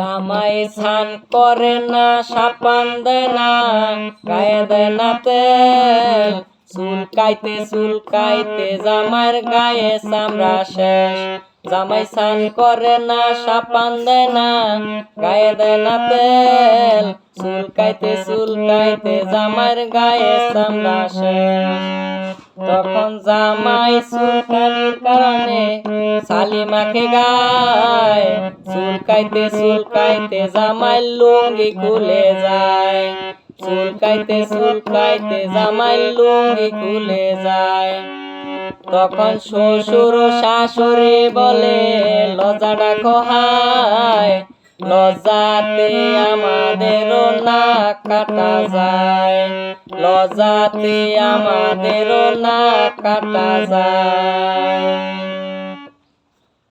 জামাই স্নান করে না, সাপান দেনা গায়ে দেয় না তেল। চুলকাইতে চুলকাইতে জামার গায়ে চামড়া শেষ। জামাই স্নান করে না, সাপান দেয় না, গায়ে দেয় না তেল। চুলকাইতে চুলকাইতে জামাইয়ের গায়ে শেষ তখন জামাই চুলকানির কারণে সালি মাখে গায়। চুলকাইতে চুলকাইতে জামাই লুঙ্গি খুলে যায়। চুলকাইতে চুলকাইতে জামাই লুঙ্গি খুলে যায়। তখন শ্বশুর শাশুড়ি বলে লজাটা ডাকো হায় আমাদের নাক কাটা যায়। লজাতে আমাদের নাক কাটা যায়।